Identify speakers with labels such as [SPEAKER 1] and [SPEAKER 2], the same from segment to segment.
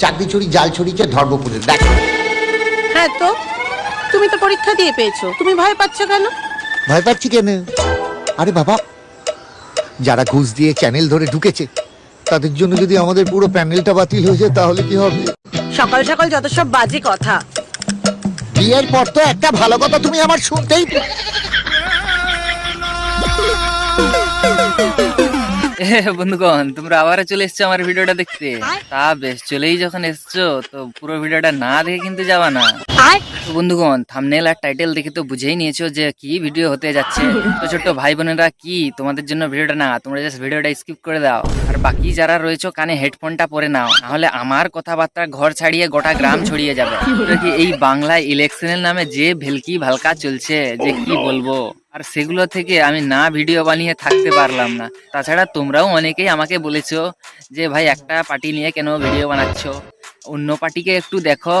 [SPEAKER 1] চাকরি চুরি জাল ছড়িয়েছে ধর্মপুরে দেখ।
[SPEAKER 2] হ্যাঁ তো তুমি তো পরীক্ষা দিয়ে পেয়েছ তুমি ভয় পাচ্ছ কেন?
[SPEAKER 1] ভয় পাচ্ছি কেন? আরে বাবা যারা ঘুষ দিয়ে চ্যানেল ধরে ঢুকেছে তাদের জন্য যদি আমাদের পুরো প্যানেলটা বাতিল হয়ে যায় তাহলে কি হবে?
[SPEAKER 2] সকাল সকাল যত সব বাজে কথা।
[SPEAKER 1] বিয়ের পর তো একটা ভালো কথা তুমি আমার শুনতেই
[SPEAKER 3] বন্ধুগণ তোমরা আবার চলে এসছো আমার ভিডিওটা দেখতে। তা বেশ চলেই যখন এসছো তো পুরো ভিডিওটা না দেখে কিন্তু যাবা না। বন্ধুগণ থামনেল আর টাইটেল দেখে তো বুঝেই নিয়েছো যে কি ভিডিও হতে যাচ্ছে। তো ছোট্ট ভাই বোনেরা কি তোমাদের জন্য ভিডিওটা না তোমরা জাস্ট ভিডিওটা স্কিপ করে দাও। আর বাকি যারা রয়েছে কানে হেডফোনটা পরে নাও। নাহলে আমার কথাবার্তা ঘর ছাড়িয়ে গোটা গ্রাম ছড়িয়ে যাবে। এই বাংলা ইলেকশনের নামে যে ভেলকি ভালকা চলছে যে কি বলব? আর সেগুলো থেকে আমি না ভিডিও বানিয়ে থাকতে পারলাম না। তাছাড়া তোমরাও অনেকেই আমাকে বলেছ যে, ভাই, একটা পার্টি নিয়ে কেন ভিডিও বানাচ্ছ? অন্য পার্টিকে একটু দেখো।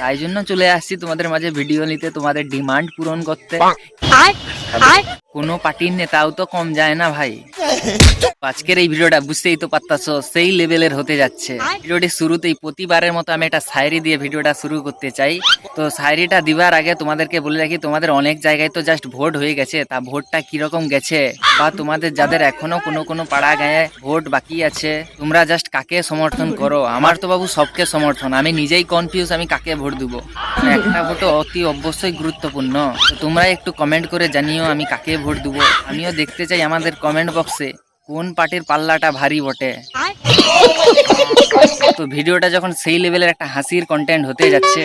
[SPEAKER 3] তাই জন্য চলে আসছি তোমাদের মাঝে ভিডিও নিতে। তোমাদের ডিমান্ড পূরণ করতে। কোনো পার্টির নেতাও তো কম যায় না ভাই। আজকের এই ভিডিওটা বুঝতেই তো পারতাছো, সেই লেভেলের হতে যাচ্ছে। ভিডিওটি শুরুতেই প্রতিবারের মতো আমি একটা শায়রি দিয়ে ভিডিওটা শুরু করতে চাই। তো শায়রিটা দিবার আগে তোমাদেরকে বলে রাখি, তোমাদের অনেক জায়গায় তো জাস্ট ভোট হয়ে গেছে, তা ভোটটা কীরকম গেছে? বা তোমাদের যাদের এখনও কোনো কোনো পাড়া গায়ে ভোট বাকি আছে, তোমরা জাস্ট কাকে সমর্থন করো? আমার তো বাবু সবকে সমর্থন, আমি নিজেই কনফিউজ আমি কাকে ভোট দেবো? একটা ভোটও অতি অবশ্যই গুরুত্বপূর্ণ। তোমরা একটু কমেন্ট করে জানিও আমি কাকে ভোট দেবো। আমিও দেখতে চাই আমাদের কমেন্ট বক্সে কোন পার্টির পাল্লাটা ভারী বটে। তো ভিডিওটা যখন সেই লেভেলের একটা হাসির কন্টেন্ট হতে যাচ্ছে,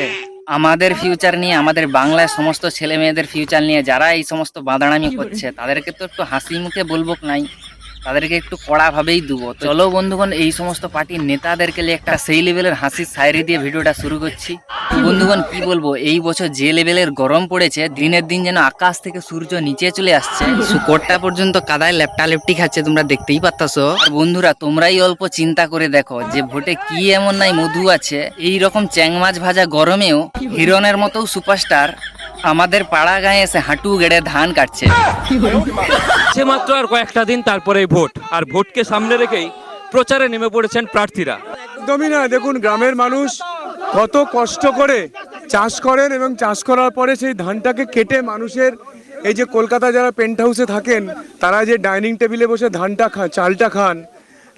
[SPEAKER 3] আমাদের ফিউচার নিয়ে, আমাদের বাংলায় সমস্ত ছেলে মেয়েদের ফিউচার নিয়ে, যারা এই সমস্ত বাঁধানামি করছে, তাদেরকে তো একটু হাসি মুখে বলব নাই? তাদেরকে একটু কড়া ভাবেই দেবো চলো বন্ধুগণ, এই সমস্ত পার্টির নেতাদেরকে নিয়ে একটা সেই লেভেলের হাসির সায়রি দিয়ে ভিডিওটা শুরু করছি। বন্ধুগণ, কি বলব, এই বছর যে লেভেলের গরম পড়েছে, দিনের দিন যেন আকাশ থেকে সূর্য নিচে চলে আসছে। শুকরটা পর্যন্ত কাদায় লেপটা লেপটি খাচ্ছে, তোমরা দেখতেই পাচ্তাছো আর বন্ধুরা, তোমরাই অল্প চিন্তা করে দেখো যে ভোটে কি এমন নাই মধু আছে। এই রকম চ্যাং মাছ ভাজা গরমেও হিরনের মতো সুপারস্টার। আমাদের পাড়া গায়ে এসে হাঁটু গেড়ে ধান কাটছে।
[SPEAKER 4] সে মাত্র আর কয়েকটা দিন তারপরে ভোট। আর ভোটকে সামনে রেখেই প্রচারে নেমে পড়েছেন প্রার্থীরা।
[SPEAKER 5] একদমই না দেখুন গ্রামের মানুষ কত কষ্ট করে চাষ করেন এবং চাষ করার পরে সেই ধানটাকে কেটে মানুষের এই যে কলকাতা যারা পেন্ট হাউসে থাকেন তারা যে ডাইনিং টেবিলে বসে ধানটা খান চালটা খান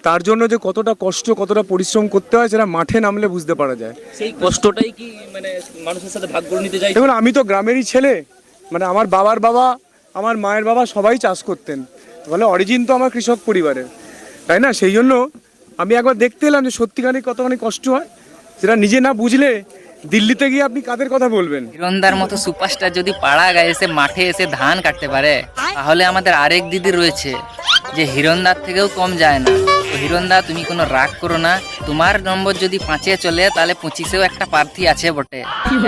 [SPEAKER 5] তার জন্য যে কতটা কষ্ট কতটা পরিশ্রম করতে হয় সেটা মাঠে নামলে বুঝতে পারা যায়।
[SPEAKER 4] সেই কষ্টটাই কি মানে মানুষের সাথে ভাগ করে নিতে চাই
[SPEAKER 5] দেখুন আমি তো গ্রামেরই ছেলে। মানে আমার বাবার বাবা আমার মায়ের বাবা সবাই চাষ করতেন। বলে অরিজিন তো আমার কৃষক পরিবারের তাই না? সেই জন্য আমি একবার দেখতে এলাম যে সত্যিখানি কতখানি কষ্ট হয়। সেটা নিজে না বুঝলে দিল্লিতে গিয়ে আপনি কাদের কথা বলবেন?
[SPEAKER 3] হিরণদার মতো সুপারস্টার যদি পাড়া গায়ে এসে মাঠে এসে ধান কাটতে পারে তাহলে আমাদের আরেক দিদি রয়েছে যে হিরণদার থেকেও কম যায় না। হিরণদা, তুমি কোনো রাগ করো না। তোমার নম্বর যদি পাঁচে চলে, তাহলে পঁচিশেও একটা প্রার্থী আছে বটে।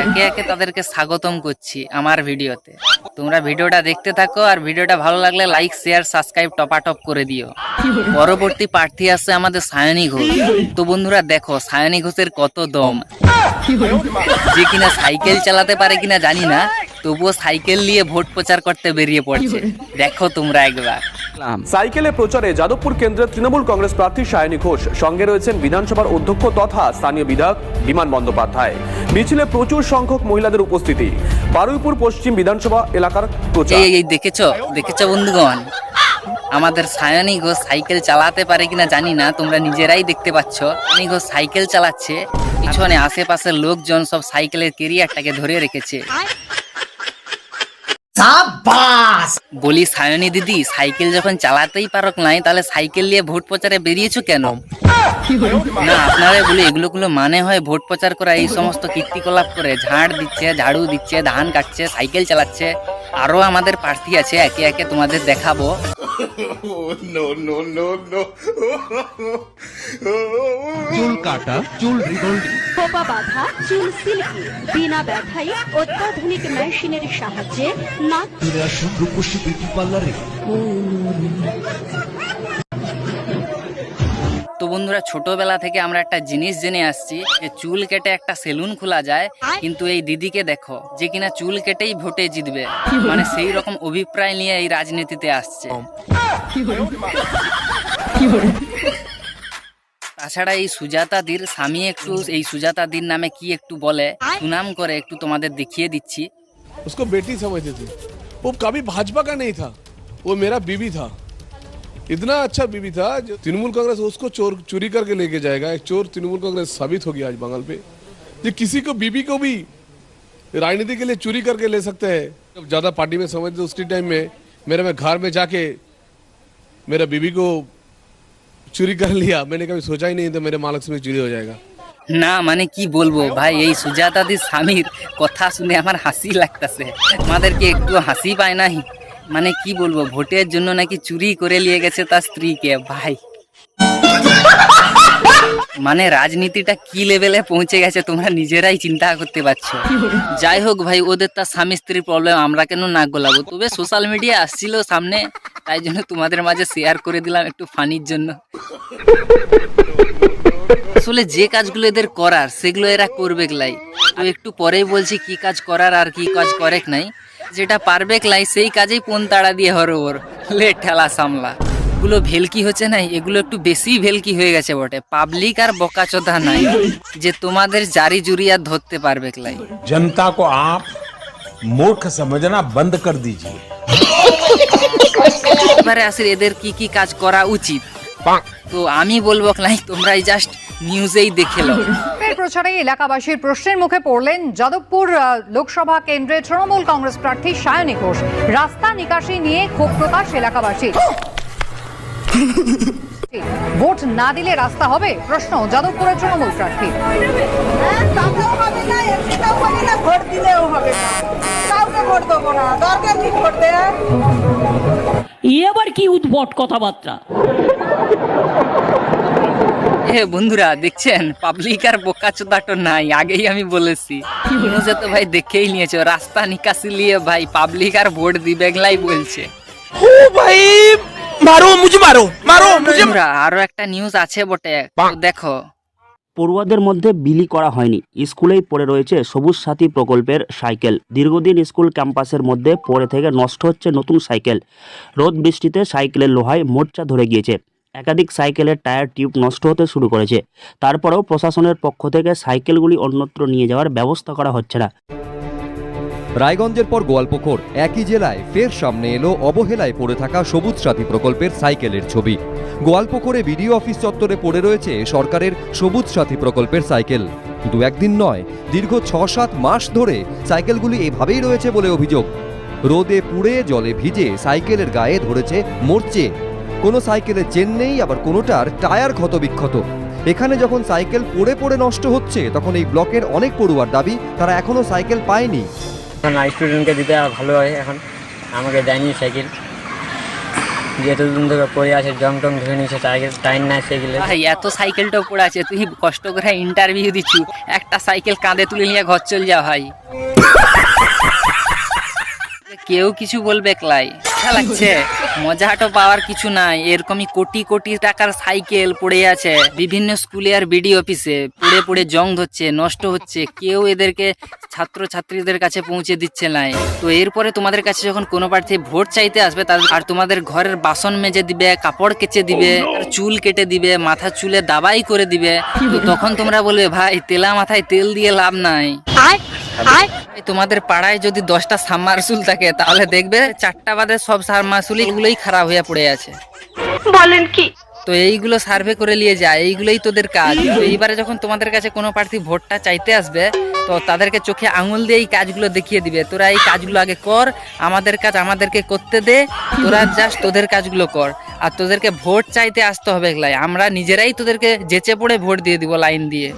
[SPEAKER 3] একে একে তাদেরকে স্বাগতম করছি আমার ভিডিওতে। তোমরা ভিডিওটা দেখতে থাকো আর ভিডিওটা ভালো লাগলে লাইক শেয়ার সাবস্ক্রাইব টপাটপ করে দিও। পরবর্তী প্রার্থী আছে আমাদের সায়নী ঘোষ। তো বন্ধুরা দেখো, সায়নী ঘোষের কত দম। যে কিনা সাইকেল চালাতে পারে কিনা জানি না তবুও সাইকেল নিয়ে ভোট প্রচার করতে বেরিয়ে পড়ছে। দেখো তোমরা একবার।
[SPEAKER 6] সাইকেলে প্রচারে যাদবপুর কেন্দ্রের তৃণমূল কংগ্রেস প্রার্থী সায়নী ঘোষ। সঙ্গে রয়েছেন বিধানসভার অধ্যক্ষ তথা স্থানীয় বিধায়ক বিমান বন্দ্যোপাধ্যায়। মিছিলে প্রচুর সংখ্যক মহিলাদের উপস্থিতি। বারুইপুর পশ্চিম বিধানসভা এলাকার প্রচার।
[SPEAKER 3] এই এই দেখেছ? দেখেছ বন্ধুগণ? আমাদের সায়নী ঘোষ সাইকেল চালাতে পারে কিনা জানি না তোমরা নিজেরাই দেখতে পাচ্ছ। সায়নী ঘোষ সাইকেল চালাচ্ছে পিছনে আশেপাশের লোকজন সব সাইকেলের কেরিয়ারটাকে ধরে রেখেছে। বলি, সায়নী দিদি, সাইকেল যখন চালাতেই পারক নাই, তাহলে সাইকেল নিয়ে ভোট প্রচারে বেরিয়েছো কেন? না, আপনারা বলি এগুলো গুলো মানে হয় ভোট প্রচার করা, এই সমস্ত কীর্তিকলাপ করে, ঝাড় দিচ্ছে, ঝাড়ু দিচ্ছে, ধান কাটছে, সাইকেল চালাচ্ছে। আরও আমাদের প্রার্থী আছে একে একে তোমাদের দেখাবো।
[SPEAKER 7] চুল কাটা চুল রিবন্ডিং।
[SPEAKER 8] খোপা বাঁধা চুল সিল্কি। বিনা ব্যথাই অত্যাধুনিক মেশিনের সাহায্যে নাক
[SPEAKER 7] চলে আসুন রূপসী বিউটি পার্লারে।
[SPEAKER 3] তো বন্ধুরা ছোটবেলা থেকে আমরা একটা জিনিস জেনে আসছি যে চুল কেটে একটা সেলুন খোলা যায় কিন্তু এই দিদিকে দেখো যে কিনা চুল কেটেই ভোটে জিতবে মানে সেই রকম অভিপ্রায় নিয়ে এই রাজনীতিতে আসছে তাছাড়া এই সুজাতাদির স্বামী একটু এই সুজাতাদির নামে কি একটু বলে সুনাম করে একটু তোমাদের দেখিয়ে দিচ্ছি
[SPEAKER 9] उसको बेटी समझते थे वो कभी भाजपा का नहीं था वो मेरा बीबी था इतना अच्छा बीबी था जो तृणमूल कांग्रेस उसको चोर चोरी करके लेके जाएगा एक चोर तृणमूल कांग्रेस साबित होगी आज बंगाल पे ये किसी को बीबी को भी राजनीति के लिए चोरी करके ले सकते हैं जब ज्यादा पार्टी में समझते उसी टाइम में मेरे में घर में जाके मेरा बीबी को चोरी कर लिया मैंने कभी सोचा ही नहीं था मेरे महालक्ष्मी चोरी हो जाएगा
[SPEAKER 3] না মানে কি বলবো ভাই এই সুজাতাদির স্বামীর কথা শুনে আমার হাসি লাগতেছে আমাদেরকে একটু হাসি পায় নাই মানে কি বলব, ভোটের জন্য নাকি চুরি করে নিয়ে গেছে তার স্ত্রীকে, ভাই। মানে রাজনীতিটা কি লেভেলে পৌঁছে গেছে তোমরা নিজেরাই চিন্তা করতে পারছ। যাই হোক ভাই, ওদের তার স্বামী স্ত্রীর প্রবলেম আমরা কেন নাক গোলাবো? তবে সোশ্যাল মিডিয়া আসছিল সামনে, তাই জন্য তোমাদের মাঝে শেয়ার করে দিলাম একটু ফানির জন্য। আসলে যে কাজগুলো এদের করার, সেগুলো এরা করবে লাই। তো একটু পরেই বলছি কি কাজ করার আর কি কাজ করে নাই। যেটা পারবে ক্লাই সেই কাজেই পোন তাড়া দিয়ে হর ওর। লেট ঠেলা সামলা। এগুলো ভেলকি হচ্ছে নাই এগুলো একটু বেশি ভেলকি হয়ে গেছে বটে। পাবলিক আর বকাচোদা নাই যে তোমাদের জারি জুরি আর ধরতে পারবে ক্লাই।
[SPEAKER 7] জনতা কো আপ মূর্খ সমজনা বন্ধ কর দিজি
[SPEAKER 3] এবারে আসলে এদের কি কি কাজ করা উচিত? তো আমি বলব ক্লাই তোমরাই জাস্ট নিউজেই দেখে
[SPEAKER 10] লো প্রচারে এলাকাবাসীর প্রশ্নের মুখে পড়লেন যাদবপুর লোকসভা কেন্দ্রে তৃণমূল কংগ্রেস প্রার্থী সায়নী ঘোষ। রাস্তা নিকাশি নিয়ে ক্ষোভ প্রকাশ এলাকাবাসী ভোট না দিলে রাস্তা হবে? প্রশ্ন যাদবপুরের তৃণমূল প্রার্থী।
[SPEAKER 2] ভোট দিলেও হবে কাউকে ভোট দেবো না দরকার কি ভোট দেয়
[SPEAKER 11] এ আবার কি উদ্ভট কথাবার্তা?
[SPEAKER 3] বন্ধুরা দেখছেন? পাবলিক আর বোকাচোদাটো নাই আগেই আমি বলেছি। নিউজে তো ভাই দেখেই নিয়েছো রাস্তা নিকাশি নিয়ে ভাই পাবলিক আর ভোট দিবে গলাই বলছে বন্ধুরা, আরও একটা নিউজ আছে বটে। দেখো।
[SPEAKER 11] পড়ুয়াদের মধ্যে বিলি করা হয়নি। স্কুলেই পড়ে রয়েছে সবুজ সাথী প্রকল্পের সাইকেল। দীর্ঘদিন স্কুল ক্যাম্পাসের মধ্যে পড়ে থেকে নষ্ট হচ্ছে নতুন সাইকেল। রোদ বৃষ্টিতে সাইকেলের লোহায় মোর্চা ধরে গিয়েছে। একাধিক সাইকেলের টায়ার টিউব নষ্ট হতে শুরু করেছে। তারপরেও প্রশাসনের পক্ষ থেকে সাইকেলগুলি অন্যত্র নিয়ে যাওয়ার ব্যবস্থা করা হচ্ছে না।
[SPEAKER 12] রায়গঞ্জের পর গোয়ালপুকুর একই জেলায় ফের সামনে এলো অবহেলায় পড়ে থাকা সবুজ সাথী প্রকল্পের সাইকেলের ছবি। গোয়ালপুকুরে বিডিও অফিস চত্বরে পড়ে রয়েছে সরকারের সবুজ সাথী প্রকল্পের সাইকেল। দু একদিন নয়, দীর্ঘ ছ সাত মাস ধরে সাইকেলগুলি এভাবেই রয়েছে বলে অভিযোগ। রোদে পুড়ে, জলে ভিজে সাইকেলের গায়ে ধরেছে মরচে। কোনো সাইকেলের চেন নেই আবার কোনোটার টায়ার ক্ষতবিক্ষত এখানে যখন সাইকেল পড়ে পড়ে নষ্ট হচ্ছে তখন এই ব্লকের অনেক পড়ুয়ার দাবি তারা এখনও সাইকেল পায়নি।
[SPEAKER 11] স্টুডেন্টকে দিতে ভালো হয় এখন। আমাকে দেয়নি সাইকেল। যেতদিন পড়ে আছে জং টং ধরে নিয়েছে সাইকেল টাইম নাই সাইকেলে।
[SPEAKER 3] ভাই এত পড়ে আছে তুই কষ্ট করে ইন্টারভিউ দিচ্ছু। একটা সাইকেল কাঁধে তুলে নিয়ে ঘর চল যা ভাই। কেউ কিছু বলবে ক্লাই। আচ্ছা লাগছে। মজাটা পাওয়ার কিছু নাই। এরকমই কোটি কোটি টাকার সাইকেল পড়ে আছে। বিভিন্ন স্কুলে আর বিডি অফিসে। পড়ে পড়ে জং ধরছে নষ্ট হচ্ছে। কেউ এদেরকে ছাত্র ছাত্রীদের কাছে পৌঁছে দিচ্ছে নাই। তো এরপরে তোমাদের কাছে যখন কোনো প্রার্থী ভোট চাইতে আসবে তাদের আর তোমাদের ঘরের বাসন মেজে দিবে কাপড় কেচে দিবে চুল কেটে দিবে মাথা চুলে দাবাই করে দিবে তো তখন তোমরা বলবে ভাই তেলা মাথায় তেল দিয়ে লাভ নাই। তোমাদের পাড়ায় যদি দশটা সাবমার্সুল থাকে তাহলে দেখবে চারটা বাদে সব সাবমার্সুল এগুলোই খারাপ হয়ে পড়ে আছে।
[SPEAKER 8] বলেন কি?
[SPEAKER 3] তো এইগুলো সার্ভে করে নিয়ে যায় এইগুলোই তোদের কাজ। তো এইবারে যখন তোমাদের কাছে কোনো প্রার্থী ভোটটা চাইতে আসবে তো তাদেরকে চোখে আঙুল দিয়ে এই কাজগুলো দেখিয়ে দিবে। তোরা এই কাজগুলো আগে কর আমাদের কাজ আমাদেরকে করতে দে তোরা জাস্ট তোদের কাজগুলো কর। আর তোদেরকে ভোট চাইতে আসতে হবে এগুলাই আমরা নিজেরাই তোদেরকে যেচে পড়ে ভোট দিয়ে দিব লাইন দিয়ে।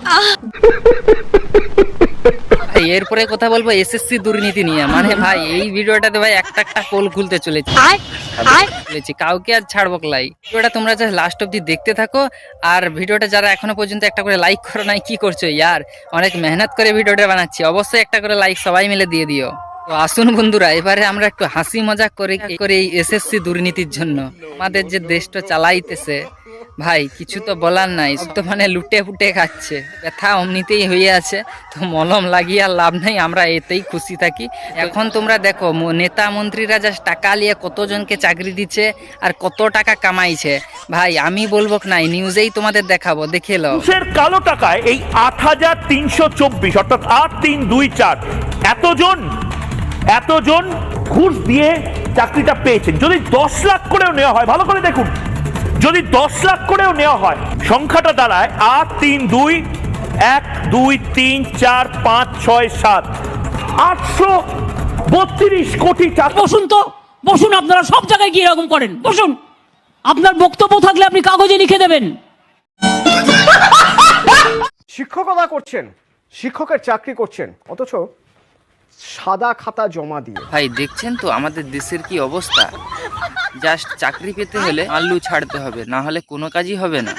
[SPEAKER 3] এরপরে কথা বলব এসএসসি দুর্নীতি নিয়ে। মানে ভাই এই ভিডিওটাতে ভাই একটা একটা কোল খুলতে চলেছে। চলেছি। কাউকে আর ছাড়বো লাই? ভিডিওটা তোমরা যা লাস্ট অব্দি দেখতে থাকো। আর ভিডিওটা যারা এখনও পর্যন্ত একটা করে লাইক করো নাই কি করছ? ইয়ার অনেক মেহনত করে ভিডিওটা বানাচ্ছি। অবশ্যই একটা করে লাইক সবাই মিলে দিয়ে দিও। তো আসুন বন্ধুরা এবারে আমরা একটু হাসি মজাক করে করে এই এসএসসি দুর্নীতির জন্য। আমাদের যে দেশটা চালাইতেছে ভাই, কিছু তো বলার নাই। সব তো মানে লুটে ফুটে খাচ্ছে। ব্যথা অমনিতেই হয়ে আছে, তো মলম লাগিয়ে আর লাভ নাই, আমরা এতেই খুশি থাকি। এখন তোমরা দেখো নেতা মন্ত্রীরা যা টাকা নিয়ে কতজনকে চাকরি দিচ্ছে আর কত টাকা কামাইছে। ভাই, আমি বলব নাই নিউজেই তোমাদের দেখাবো, দেখে লো
[SPEAKER 13] মানুষের কালো টাকায় এই আট হাজার তিনশো চব্বিশ, অর্থাৎ আট তিন দুই চার, এতজন এতজন ঘুষ দিয়ে চাকরিটা পেয়েছেন। যদি দশ লাখ করেও নেওয়া হয়, ভালো করে দেখুন। যদি দশ লাখ করেও নেওয়া হয় সংখ্যাটা দাঁড়ায় আট তিন দুই এক দুই তিন চার পাঁচ ছয় সাত। আটশো বত্রিশ কোটি টাকা।
[SPEAKER 14] বসুন তো বসুন আপনারা সব জায়গায় গিয়ে এরকম করেন। বসুন আপনার বক্তব্য থাকলে আপনি কাগজে লিখে দেবেন।
[SPEAKER 15] শিক্ষকতা করছেন শিক্ষকের চাকরি করছেন অথচ সাদা খাতা জমা দিয়ে।
[SPEAKER 3] ভাই, দেখছেন তো আমাদের দেশের কি অবস্থা? জাস্ট চাকরি পেতে হলে আল্লু ছাড়তে হবে, না হলে কোনো কাজই হবে না।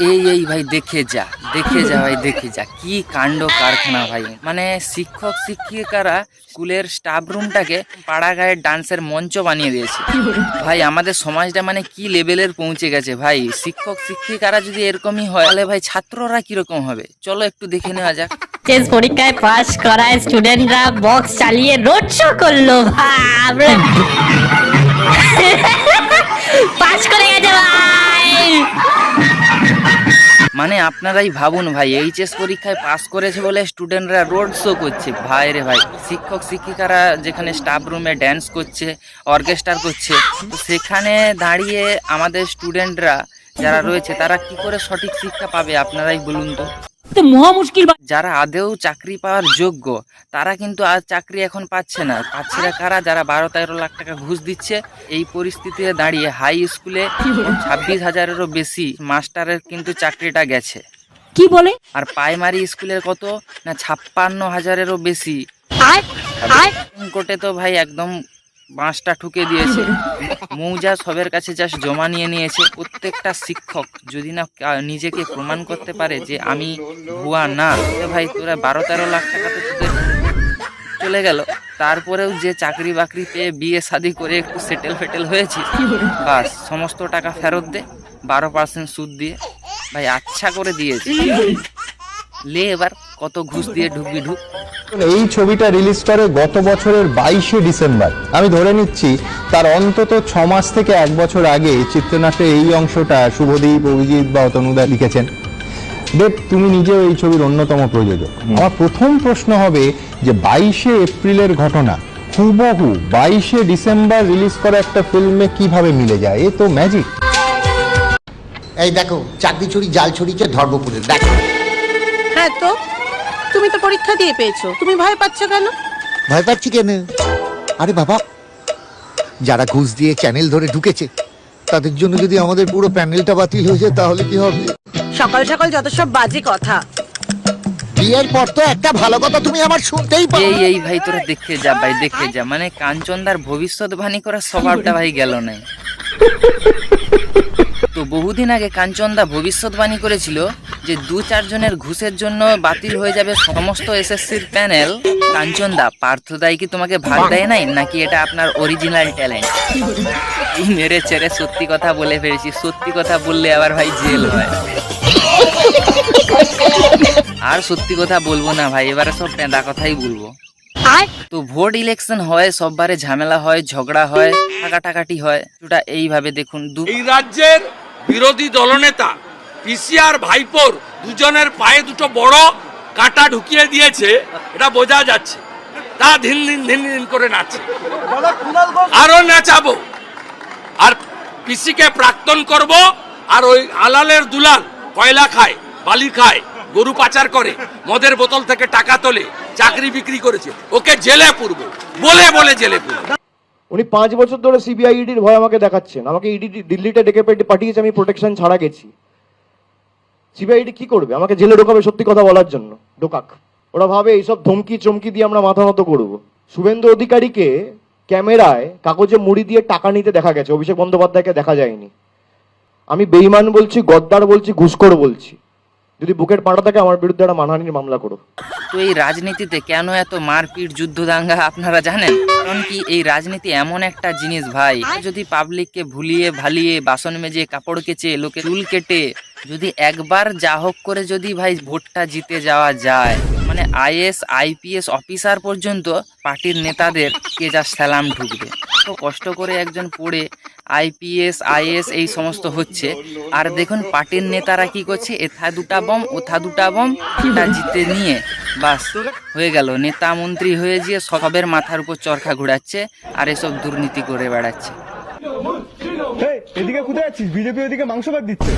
[SPEAKER 3] এই এই ভাই, দেখে যা দেখে যা ভাই, দেখে যা। কি কাণ্ড কারখানা ভাই। মানে শিক্ষক, শিক্ষিকারা স্কুলের স্টাফ রুমটাকে পাড়া গায়ের ডান্সের মঞ্চ বানিয়ে দিয়েছে। ভাই, আমাদের সমাজটা মানে কি লেভেলের পৌঁছে গেছে ভাই? শিক্ষক, শিক্ষিকারা যদি এরকমই হয়, তাহলে ভাই ছাত্ররা কীরকম হবে? চলো একটু দেখে নেওয়া যাক।
[SPEAKER 8] শেষ পরীক্ষায় পাস করায় স্টুডেন্টরা বক্স চালিয়ে রোড শো করল পাস করে গেছে ভাই।
[SPEAKER 3] মানে আপনারাই ভাবুন ভাই, এইচএস পরীক্ষায় পাস করেছে বলে স্টুডেন্টরা রোড শো করছে। ভাই রে ভাই, শিক্ষক, শিক্ষিকারা যেখানে স্টাফ রুমে ড্যান্স করছে অর্কেস্ট্রা করছে, তো সেখানে দাঁড়িয়ে আমাদের স্টুডেন্টরা যারা রয়েছে, তারা কি করে সঠিক শিক্ষা পাবে? আপনারাই বলুন তো।
[SPEAKER 14] তো মহা মুশকিল
[SPEAKER 3] যারা আদেও চাকরি পাওয়ার যোগ্য তারা কিন্তু আর চাকরি এখন পাচ্ছে না। পাচ্ছে না কারা? যারা বারো তেরো লাখ টাকা ঘুষ দিচ্ছে এই পরিস্থিতিতে দাঁড়িয়ে হাই স্কুলে ছাব্বিশ হাজারেরও বেশি মাস্টারের কিন্তু চাকরিটা গেছে।
[SPEAKER 14] কি বলে?
[SPEAKER 3] আর প্রাইমারি স্কুলের কত? না ছাপ্পান্ন হাজারেরও বেশি। কোর্টে তো ভাই একদম বাঁশটা ঠুকে দিয়েছে। মৌজা সবের কাছে জাস্ট জমা নিয়ে নিয়েছে। প্রত্যেকটা শিক্ষক যদি না নিজেকে প্রমাণ করতে পারে যে আমি ভুয়া না ভাই তোরা বারো তেরো লাখ টাকা তো তোদের চলে গেল। তারপরেও যে চাকরি বাকরি পেয়ে বিয়ে শাদি করে একটু সেটেল ফেটেল হয়েছি বাস সমস্ত টাকা ফেরত দে বারো পার্সেন্ট সুদ দিয়ে ভাই আচ্ছা করে দিয়েছে। লে এবার কত ঘুষ দিয়ে ঢুকবি ঢুক
[SPEAKER 16] এই ছবিটা রিলিজ করে গত বছরের বাইশে ডিসেম্বর। আমি ধরে নিচ্ছি তার অন্তত ছ মাস থেকে এক বছর আগে চিত্রনাট্যের এই অংশটা শুভদীপ অভিজিৎ বা তনুদা লিখেছেন। দেব তুমি নিজেও এই ছবির অন্যতম প্রযোজক। আমার প্রথম প্রশ্ন হবে যে বাইশে এপ্রিলের ঘটনা হুবহু বাইশে ডিসেম্বর রিলিজ করা একটা ফিল্মে কীভাবে মিলে যায়? এ তো ম্যাজিক
[SPEAKER 1] এই দেখো চাকরি চুরি জাল ছড়িয়েছে ধর্মপুরে দেখো।
[SPEAKER 2] হ্যাঁ তো? তুমি তো পরীক্ষা দিয়ে পেয়েছ। তুমি ভয় পাচ্ছ কেন?
[SPEAKER 1] ভয় পাচ্ছি কেন? আরে বাবা যারা ঘুষ দিয়ে চ্যানেল ধরে ঢুকেছে তাদের জন্য যদি আমাদের পুরো প্যানেলটা বাতিল হয়ে যায় তাহলে কি হবে?
[SPEAKER 2] সকাল সকাল যত সব বাজে কথা।
[SPEAKER 1] বিয়ের পর তো একটা ভালো কথা তুমি আমার শুনতেই পাও
[SPEAKER 3] এই এই ভাই তোরা দেখে যা ভাই দেখে যা। মানে কাঞ্চনদার ভবিষ্যৎবাণী করার স্বভাবটা ভাই গেল নাই তো বহুদিন আগে কাঞ্চনদা ভবিষ্যৎবাণী করেছিল যে দু চারজনের ঘুষের জন্য বাতিল হয়ে যাবে সমস্ত এসএসসির প্যানেল। কাঞ্চনদা পার্থদাই কি তোমাকে ভাগ দেয় নাই? নাকি এটা আপনার অরিজিনাল ট্যালেন্ট এই মেরে ছেড়ে সত্যি কথা বলে ফেলেছি। সত্যি কথা বললে আবার ভাই জেল হয়। আর সত্যি কথা বলব না ভাই এবারে সব পেঁদা কথাই বলব। তো ভোট ইলেকশন হয় সববারে ঝামেলা হয় ঝগড়া হয় টাকাটাকাটি হয়। ওটা এইভাবে দেখুন দু
[SPEAKER 4] এই রাজ্যের বিরোধী দলনেতা, পিসিআর ভাইপোর দুজনের পায়ে দুটো বড় কাটা ঢুকিয়ে দিয়েছে, এটা বোঝা যাচ্ছে। তা ধিন দিন ধিন দিন করে নাচছে। আরও নাচাবো। আর পিসিকে প্রাক্তন করব, আর ওই আলালের দুলাল কয়লা খায়, বালি খায়, গরু পাচার করে, মদের বোতল থেকে টাকা তোলে, চাকরি বিক্রি করেছে। ওকে জেলে পুরবো। বলে বলে জেলে পুরবো।
[SPEAKER 15] উনি পাঁচ বছর ধরে সিবিআই ইডির ভয় আমাকে দেখাচ্ছেন। আমাকে ইডি দিল্লিতে ডেকে পাঠিয়েছে, আমি প্রোটেকশন ছাড়া গেছি।
[SPEAKER 17] সিবিআইডি কি করবে? আমাকে জেলে ঢোকাবে সত্যি কথা বলার জন্য। ঢোকাক। ওরা ভাবে এইসব ধমকি, চমকি দিয়ে আমরা মাথা নত করব। শুভেন্দু অধিকারীকে ক্যামেরায় কাগজে মুড়ি দিয়ে টাকা নিতে দেখা গেছে। অভিষেক বন্দ্যোপাধ্যায়কে দেখা যায়নি। আমি বেইমান বলছি, গদ্দার বলছি, ঘুষখোর বলছি। যদি বুকের পাটা থাকে আমার বিরুদ্ধে একটা মানহানির মামলা করো।
[SPEAKER 3] তো এই রাজনীতিতে কেন এত মারপিট যুদ্ধ দাঙ্গা আপনারা জানেন? কারণ কি এই রাজনীতি এমন একটা জিনিস ভাই যদি পাবলিককে ভুলিয়ে ভালিয়ে বাসন মেজে কাপড় কেচে লোকে চুল কেটে যদি একবার যা হোক করে যদি ভাই ভোটটা জিতে যাওয়া যায় মানে আইএস আইপিএস অফিসার পর্যন্ত পার্টির নেতাদের কে যা সালাম ঢুকবে কষ্ট করে একজন পড়ে আইপিএস আইএস এই সমস্ত হচ্ছে। আর দেখুন পার্টির নেতারা কি করছে? এথা দুটা বম ওথা দুটা বম তা জিতে নিয়ে বাস হয়ে গেল। নেতা মন্ত্রী হয়ে গিয়ে সবের মাথার উপর চরখা ঘোরাচ্ছে আর এসব দুর্নীতি করে বেড়াচ্ছে।
[SPEAKER 5] এদিকে কোথায় আছিস? বিজেপি ওদিকে মাংস ভাত দিচ্ছে।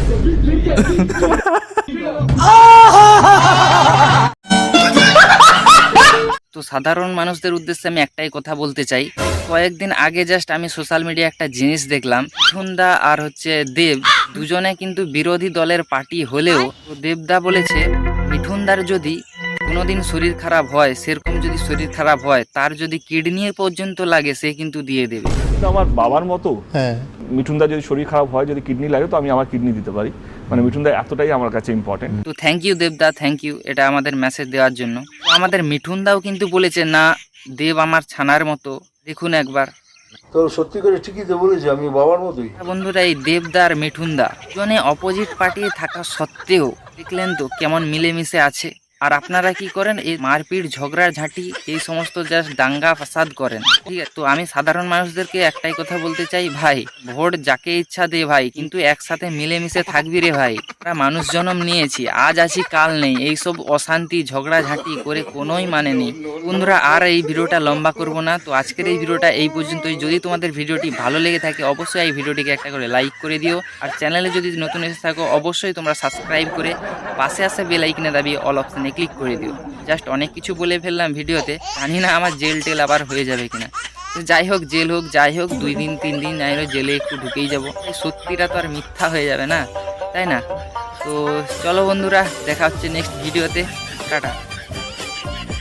[SPEAKER 3] সাধারণ মানুষদের উদ্দেশ্যে আমি একটাই কথা বলতে চাই। কয়েকদিন আগে জাস্ট আমি সোশ্যাল মিডিয়া একটা জিনিস দেখলাম মিঠুনদা আর হচ্ছে দেব দুজনে কিন্তু বিরোধী দলের পার্টি হলেও দেবদা বলেছে মিঠুনদার যদি কোনোদিন শরীর খারাপ হয় সেরকম যদি শরীর খারাপ হয় তার যদি কিডনি পর্যন্ত লাগে সে কিন্তু দিয়ে দেবে।
[SPEAKER 13] তো আমার বাবার মতো।
[SPEAKER 1] হ্যাঁ।
[SPEAKER 13] মিঠুনদা যদি শরীর খারাপ হয় যদি কিডনি লাগে তো আমি আমার কিডনি দিতে পারি। মানে মিঠুন দা এতটাই আমার কাছে ইম্পর্টেন্ট
[SPEAKER 3] তো থ্যাংক ইউ দেবদা থ্যাংক ইউ এটা আমাদের মেসেজ দেওয়ার জন্য। আমাদের মিঠুন দাও কিন্তু বলেছে না দেব আমার ছানার মতো। দেখুন একবার।
[SPEAKER 7] তো সত্যি করে ঠিকই তো বলেছি আমি বাবার মতোই।
[SPEAKER 3] বন্ধুরা এই দেবদা আর মিঠুনদা দুজনে অপোজিট পার্টি থাকা সত্ত্বেও দেখলেন তো কেমন মিলেমিশে আছে। আর আপনারা কি করেন, এই মারপিট ঝগড়া ঝাঁটি, এই সমস্ত জাস্ট দাঙ্গা ফাসাদ করেন, ঠিক আছে? তো আমি সাধারণ মানুষদেরকে একটাই কথা বলতে চাই, ভাই, ভোট যাকে ইচ্ছা দে ভাই, কিন্তু একসাথে মিলেমিশে থাকবি রে ভাই। আমরা মানুষ জন্ম নিয়েছি, আজ আছি, কাল নেই, এইসব অশান্তি, ঝগড়া ঝাঁটি করে কোনোই মানে নেই। বন্ধুরা, আর এই ভিডিওটা লম্বা করব না, তো আজকের এই ভিডিওটা এই পর্যন্তই। যদি তোমাদের ভিডিওটি ভালো লেগে থাকে, অবশ্যই এই ভিডিওটিকে একটা করে লাইক করে দিও। আর চ্যানেলে যদি নতুন এসে থাকো, অবশ্যই তোমরা সাবস্ক্রাইব করে পাশে আসা বেল দাবিয়ে অল অপশানে ক্লিক করে দিও। জাস্ট অনেক কিছু বলে ফেললাম ভিডিওতে, জানি না আমার জেল টেল আবার হয়ে যাবে কিনা। যাই হোক, জেল হোক, যাই হোক, দুই দিন, তিন দিন যাই হোক জেলে একটু ঢুকেই যাব। সত্যিটা তো আর মিথ্যা হয়ে যাবে না, তাই না? তো চলো বন্ধুরা, দেখা হচ্ছে নেক্সট ভিডিওতে। টাটা।